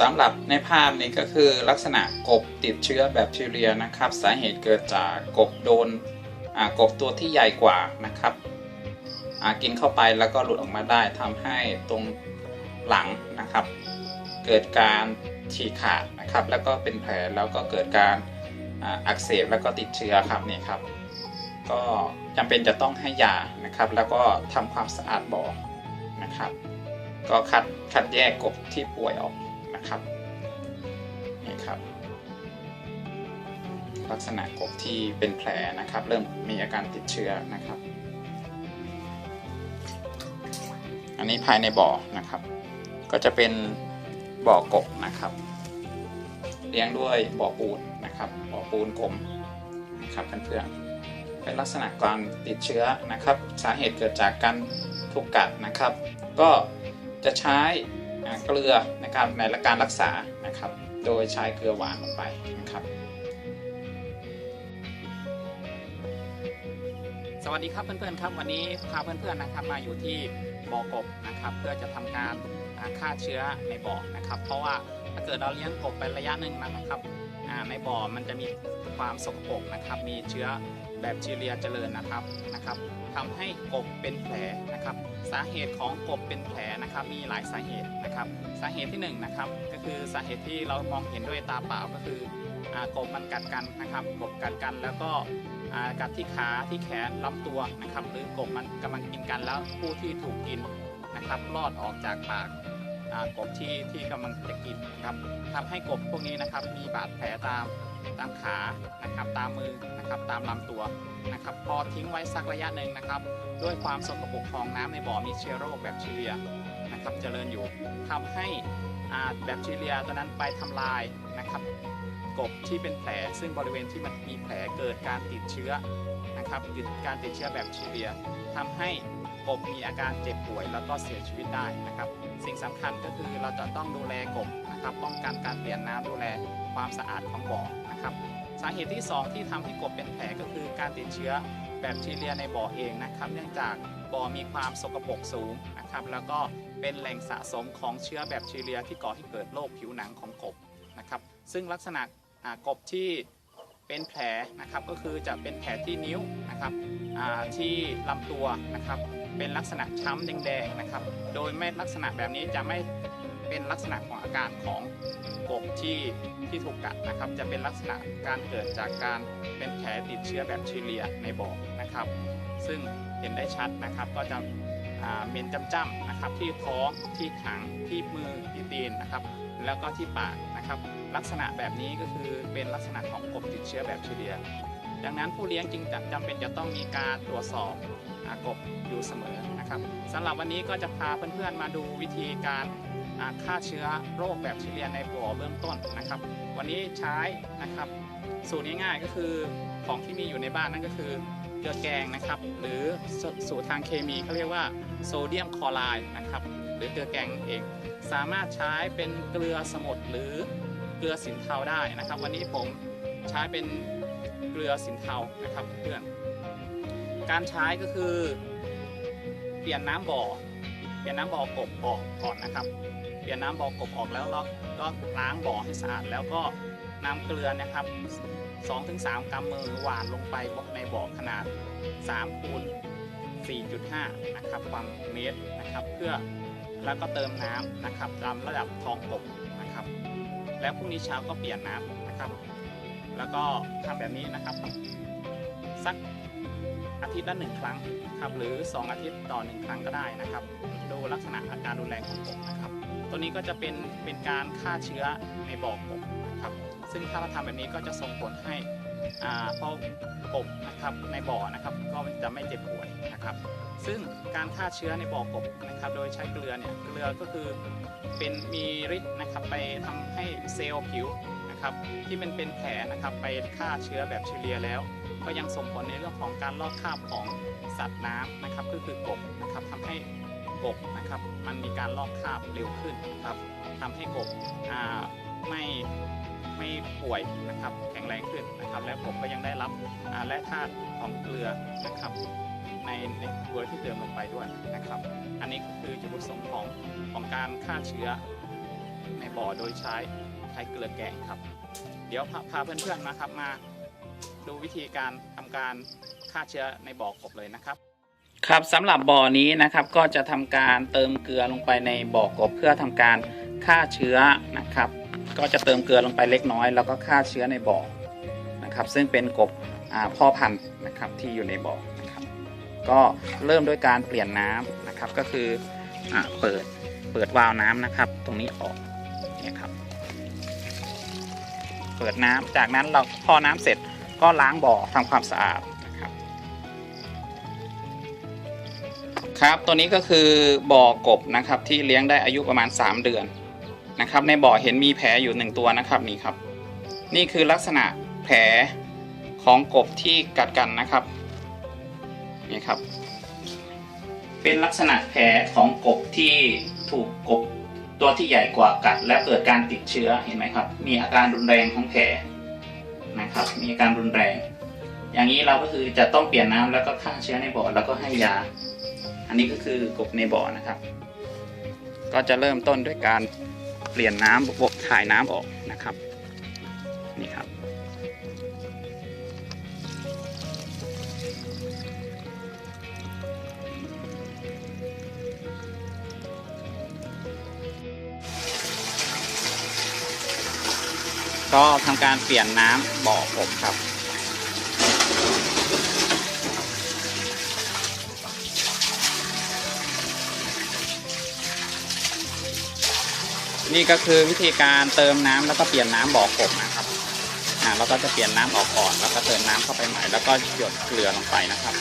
สำหรับในภาพนี้ก็คือลักษณะกบติดเชื้อแบคทีเรียนะครับ สาเหตุเกิดจากกบโดนกบตัวที่ใหญ่กว่านะครับกินเข้าไปแล้วก็หลุดออกมาได้ทำให้ตรงหลังนะครับ เกิดการฉีกขาดนะครับ แล้วก็เป็นแผลแล้วก็เกิดการอักเสบแล้วก็ติดเชื้อครับนี่ครับ ก็จำเป็นจะต้องให้ยานะครับ แล้วก็ทำความสะอาดบ่อนะครับ ก็คัดคัดแยกกบที่ป่วยออก ครับนี่ครับ ลักษณะกบที่เป็นแผลนะครับ เริ่มมีอาการติดเชื้อนะครับ อันนี้ภายในบ่อนะครับ ก็จะเป็นบ่อกบนะครับ เลี้ยงด้วยบ่อปูนนะครับบ่อปูนกลมนะครับเพื่อนๆเป็นลักษณะการติดเชื้อนะครับ สาเหตุเกิดจากการถูกกัดนะครับ ก็จะใช้ เกลือในการในการรักษานะครับ โดยใช้เกลือหวานลงไปนะครับ สวัสดีครับเพื่อนๆครับวันนี้พาเพื่อนๆนะครับมาอยู่ที่บ่อกบนะครับ เพื่อจะทำการฆ่าเชื้อในบ่อนะครับ เพราะว่าถ้าเกิดเราเลี้ยงกบไประยะหนึ่งนะครับในบ่อมันจะมีความสกปรกนะครับ มีเชื้อแบคทีเรียเจริญนะครับนะครับ ทำให้กบเป็นแผลนะครับ สาเหตุของกบเป็นแผลนะครับ มีหลายสาเหตุนะครับ สาเหตุที่หนึ่งนะครับก็คือสาเหตุที่เรามองเห็นด้วยตาเปล่าก็คือกบมันกัดกันนะครับกบกัดกันแล้วก็กัดที่ขาที่แขนลำตัวนะครับ หรือกบมันกำลังกินกันแล้วผู้ที่ถูกกินนะครับรอดออกจากปากกบที่ที่กำลังจะกินนะครับทำให้กบพวกนี้นะครับมีบาดแผลตาม ตามขานะครับตามมือนะครับตามลำตัวนะครับพอทิ้งไว้สักระยะหนึ่งนะครับ ด้วยความสกปรกของน้ำในบ่อมีเชื้อโรคแบคทีเรียนะครับเจริญอยู่ทำให้อาแบคทีเรียตัวนั้นไปทำลายนะครับกบที่เป็นแผลซึ่งบริเวณที่มันมีแผลเกิดการติดเชื้อนะครับเกิดการติดเชื้อแบคทีเรียทำให้ กบมีอาการเจ็บป่วยแล้วก็เสียชีวิตได้นะครับ สิ่งสำคัญก็คือเราจะต้องดูแลกบนะครับป้องกันการเปลี่ยนน้ำดูแลความสะอาดของบ่อนะครับ สาเหตุที่ 2 ที่ทำให้กบเป็นแผลก็คือการติดเชื้อแบคทีเรียในบ่อเองนะครับ เนื่องจากบ่อมีความสกปรกสูงนะครับ แล้วก็เป็นแหล่งสะสมของเชื้อแบคทีเรียที่ก่อให้เกิดโรคผิวหนังของกบนะครับ ซึ่งลักษณะกบที่เป็นแผลนะครับก็คือจะเป็นแผลที่นิ้วนะครับที่ลำตัวนะครับ เป็นลักษณะช้ำแดงๆนะครับ โดยไม่ลักษณะแบบนี้จะไม่เป็นลักษณะของอาการของกบที่ที่ถูกกัดนะครับ จะเป็นลักษณะการเกิดจากการเป็นแผลติดเชื้อแบคทีเรียในบ่อนะครับ ซึ่งเห็นได้ชัดนะครับก็จะเม็นจ้ำๆนะครับที่ท้องที่หางที่มือที่ตีนนะครับ แล้วก็ที่ปากนะครับ ลักษณะแบบนี้ก็คือเป็นลักษณะของกบติดเชื้อแบคทีเรีย ดังนั้นผู้เลี้ยงจึงจำเป็นจะต้องมีการตรวจสอบอากบอยู่เสมอนะครับสำหรับวันนี้ก็จะพาเพื่อนๆมาดูวิธีการฆ่าเชื้อโรคแบคทีเรียในบ่อเบื้องต้นนะครับ วันนี้ใช้นะครับสูตรง่ายๆก็คือของที่มีอยู่ในบ้านนั่นก็คือเกลือแกงนะครับ หรือสูตรทางเคมีเขาเรียกว่าโซเดียมคลอไรด์นะครับหรือเกลือแกงเอง สามารถใช้เป็นเกลือสมุทรหรือเกลือสินเทาได้นะครับ วันนี้ผมใช้เป็น เกลือสินเทานะครับเพื่อนการใช้ก็คือเปลี่ยนน้ำบ่อ เปลี่ยนน้ำบ่อกบออกก่อนนะครับ เปลี่ยนน้ำบ่อกบออกแล้วเราก็ล้างบ่อให้สะอาดแล้วก็น้ำเกลือนะครับ2-3กำมือหวานลงไปในบ่อขนาด3คูณ4.5 นะครับความเมตรนะครับ เพื่อแล้วก็เติมน้ำนะครับตามระดับท้องกบนะครับ แล้วพรุ่งนี้เช้าก็เปลี่ยนน้ำนะครับ แล้วก็ทำแบบนี้นะครับ สักอาทิตย์ละหนึ่งครั้งครับหรือ 2 อาทิตย์ต่อหนึ่งครั้งก็ได้นะครับ ดูลักษณะอาการรุนแรงของกบนะครับ ตัวนี้ก็จะเป็นเป็นการฆ่าเชื้อในบ่อกบนะครับ ซึ่งถ้าเราทำแบบนี้ก็จะส่งผลให้อ่าพอกบนะครับในบ่อนะครับก็จะไม่เจ็บป่วยนะครับ ซึ่งการฆ่าเชื้อในบ่อกบนะครับ โดยใช้เกลือเนี่ยเกลือก็คือเป็นมีฤทธิ์นะครับไปทำให้เซลล์ผิว นะครับ ที่มันเป็นแผลนะครับไปฆ่าเชื้อแบคทีเรียแล้ว ก็ยังส่งผลในเรื่องของการลอกคราบของสัตว์น้ำนะครับ ก็คือกบนะครับทำให้กบนะครับ มันมีการลอกคราบเร็วขึ้นนะครับทำให้กบไม่ไม่ป่วยนะครับ แข็งแรงขึ้นนะครับ และผมก็ยังได้รับแร่ธาตุของเกลือนะครับ ในในเกลือที่เติมลงไปด้วยนะครับ อันนี้ก็คือจุดประสงค์ของของการฆ่าเชื้อในบ่อโดยใช้ ใช้เกลือแกงครับ เดี๋ยวพาเพื่อนๆนะครับมาดูวิธีการทำการฆ่าเชื้อในบ่อกบเลยนะครับ ครับสำหรับบ่อนี้นะครับก็จะทำการเติมเกลือลงไปในบ่อกบเพื่อทำการฆ่าเชื้อนะครับ ก็จะเติมเกลือลงไปเล็กน้อย แล้วก็ฆ่าเชื้อในบ่อนะครับ ซึ่งเป็นกบพ่อพันธุ์นะครับที่อยู่ในบ่อนะครับ ก็เริ่มด้วยการเปลี่ยนน้ำนะครับก็คืออเปิดเปิดวาล์วน้ำนะครับ ตรงนี้ออกเนี่ยครับ เปิดน้ำจากนั้นเราพอน้ำเสร็จก็ล้างบ่อทำความสะอาดนะครับ ครับตัวนี้ก็คือบ่อกบนะครับที่เลี้ยงได้อายุประมาณ 3 เดือนนะครับ ในบ่อเห็นมีแผลอยู่หนึ่งตัวนะครับนี่ครับ นี่คือลักษณะแผลของกบที่กัดกันนะครับนี่ครับ เป็นลักษณะแผลของกบที่ถูกกบ ตัวที่ใหญ่กว่ากัดและเกิดการติดเชื้อเห็นไหมครับ มีอาการรุนแรงของแผลนะครับ มีอาการรุนแรง อย่างนี้เราก็คือจะต้องเปลี่ยนน้ำแล้วก็ฆ่าเชื้อในบ่อแล้วก็ให้ยา อันนี้ก็คือกบในบ่อนะครับ ก็จะเริ่มต้นด้วยการเปลี่ยนน้ำบกถ่ายน้ำออกนะครับ ก็ทำการเปลี่ยนน้ำบ่อกบครับ นี่ก็คือวิธีการเติมน้ำแล้วก็เปลี่ยนน้ำบ่อกบนะครับอ่าเราก็จะเปลี่ยนน้ำออกก่อนแล้วก็เติมน้ำเข้าไปใหม่แล้วก็หยดเกลือลงไปนะครับ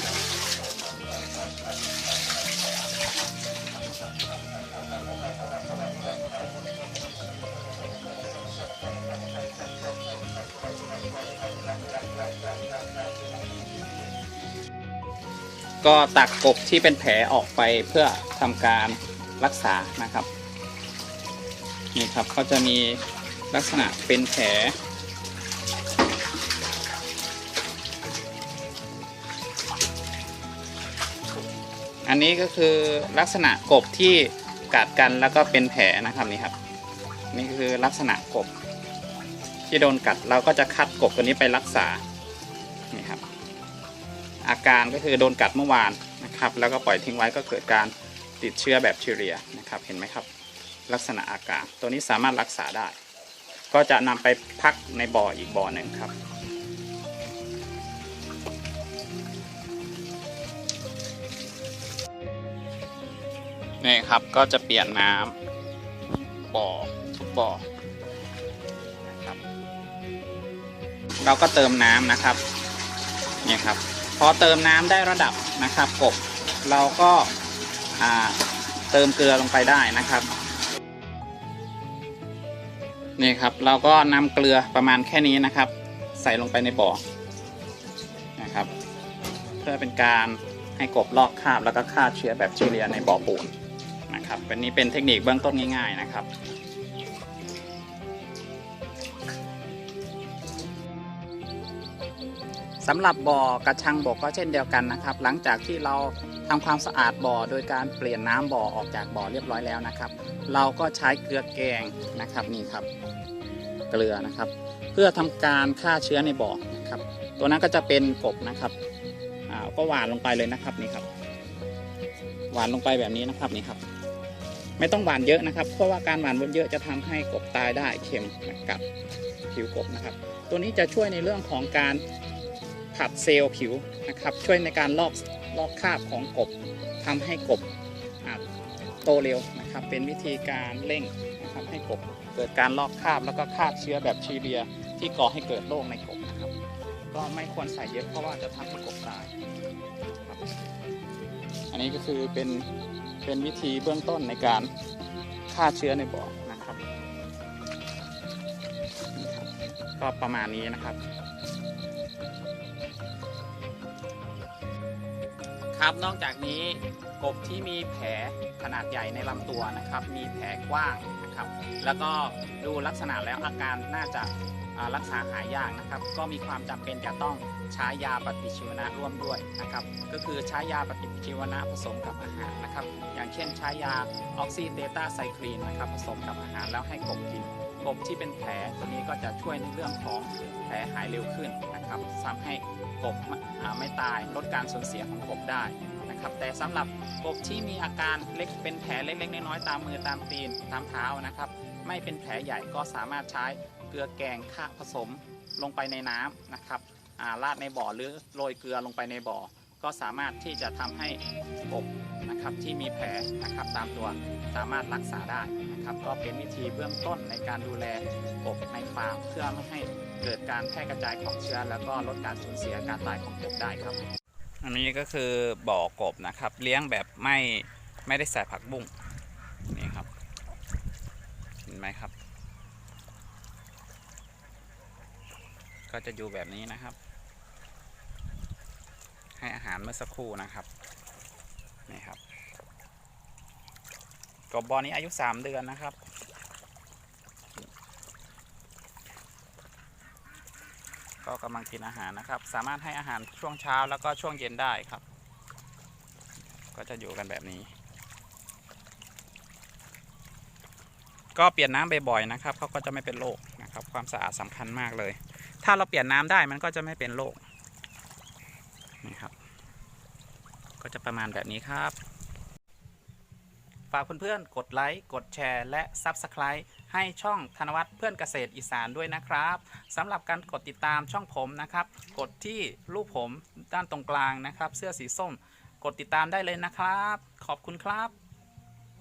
ก็ตักกบที่เป็นแผลออกไปเพื่อทำการรักษานะครับนี่ครับเขาจะมีลักษณะเป็นแผล อันนี้ก็คือลักษณะกบที่กัดกันแล้วก็เป็นแผลนะครับนี่ครับ นี่คือลักษณะกบ ที่โดนกัดเราก็จะคัดกบตัวนี้ไปรักษานี่ครับ อาการก็คือโดนกัดเมื่อวานนะครับ แล้วก็ปล่อยทิ้งไว้ก็เกิดการติดเชื้อแบคทีเรียนะครับ เห็นไหมครับ ลักษณะอาการตัวนี้สามารถรักษาได้ ก็จะนำไปพักในบ่ออีกบ่อหนึ่งครับ นี่ครับก็จะเปลี่ยนน้ำบ่อทุกบ่อเราก็เติมน้ำนะครับ เนี่ยครับ พอเติมน้ำได้ระดับนะครับกบเราก็าเติมเกลือลงไปได้นะครับนี่ครับเราก็นำเกลือประมาณแค่นี้นะครับ ใส่ลงไปในบ่อนะครับ เพื่อเป็นการให้กบลอกคราบแล้วก็ฆ่าเชื้อแบคทีเรียในบ่อปูนนะครับเป็นนี้เป็นเทคนิคเบื้องต้นง่าย ๆนะครับ สำหรับบ่อกระชังบกก็เช่นเดียวกันนะครับ หลังจากที่เราทำความสะอาดบ่อโดยการเปลี่ยนน้ำบ่อออกจากบ่อเรียบร้อยแล้วนะครับ เราก็ใช้เกลือแกงนะครับนี่ครับ เกลือนะครับ เพื่อทำการฆ่าเชื้อในบ่อนะครับ ตัวนั้นก็จะเป็นกบนะครับอ่าก็หวานลงไปเลยนะครับนี่ครับ หวานลงไปแบบนี้นะครับนี่ครับ ไม่ต้องหวานเยอะนะครับ เพราะว่าการหวานเยอะจะทำให้กบตายได้เค็มกัดผิวกบนะครับ ตัวนี้จะช่วยในเรื่องของการ ผัดเซลล์ผิวนะครับ ช่วยในการลอกลอกคราบของกบทำให้กบอ่าโตเร็วนะครับ เป็นวิธีการเร่งนะครับให้กบเกิดการลอกคราบแล้วก็คราบเชื้อแบคทีเรีย ที่ก่อให้เกิดโรคในกบนะครับ ก็ไม่ควรใส่เยอะเพราะว่าจะทำให้กบตายอันนี้ก็คือเป็นเป็นวิธีเบื้องต้นในการฆ่าเชื้อในบ่อนะครับ ก็ประมาณนี้นะครับ ครับนอกจากนี้กบที่มีแผลขนาดใหญ่ในลำตัวนะครับ มีแผลกว้างนะครับ แล้วก็ดูลักษณะแล้วอาการน่าจะรักษาหายยากนะครับ ก็มีความจำเป็นจะต้องใช้ยาปฏิชีวนะร่วมด้วยนะครับ ก็คือใช้ยาปฏิชีวนะผสมกับอาหารนะครับ อย่างเช่นใช้ยาออกซิเดต้าไซคลีนนะครับผสมกับอาหารแล้วให้กบกิน กบที่เป็นแผลตัวนี้ก็จะช่วยในเรื่องของแผลหายเร็วขึ้นนะครับทำให้กบไม่อ่าไม่ตายลดการสูญเสียของกบได้นะครับ แต่สำหรับกบที่มีอาการเล็กเป็นแผลเล็กๆน้อยๆตามมือตามตีนตามเท้านะครับ ไม่เป็นแผลใหญ่ก็สามารถใช้เกลือแกงค่าผสมลงไปในน้ำนะครับาราดในบ่อหรือโรยเกลือลงไปในบ่อ ก็สามารถที่จะทำให้กบนะครับที่มีแผลนะครับตามตัวสามารถรักษาได้ นะครับก็เป็นวิธีเบื้องต้นในการดูแลกบในฟาร์มเพื่อไม่ให้เกิดการแพร่กระจายของเชื้อ แล้วก็ลดการสูญเสียการตายของกบได้ครับ อันนี้ก็คือบ่อกบนะครับ เลี้ยงแบบไม่ไม่ได้ใส่ผักบุ้งนี่ครับเห็นไหมครับ ก็จะอยู่แบบนี้นะครับ ให้อาหารเมื่อสักครู่นะครับนี่ครับ กบบอนี้อายุ 3 เดือนนะครับ ก็กำลังกินอาหารนะครับ สามารถให้อาหารช่วงเช้าแล้วก็ช่วงเย็นได้ครับ ก็จะอยู่กันแบบนี้ ก็เปลี่ยนน้ำบ่อยๆนะครับเขาก็จะไม่เป็นโรคนะครับ ความสะอาดสำคัญมากเลย ถ้าเราเปลี่ยนน้ำได้มันก็จะไม่เป็นโรคนี่ครับ ก็จะประมาณแบบนี้ครับากเพื่อนๆ กดไลค์ กดแชร์ และ Subscribe ให้ช่องธนวัฒน์เพื่อนเกษตรอีสานด้วยนะครับสำหรับการกดติดตามช่องผมนะครับ กดที่รูปผมด้านตรงกลางนะครับ เสื้อสีส้ม กดติดตามได้เลยนะครับ ขอบคุณครับ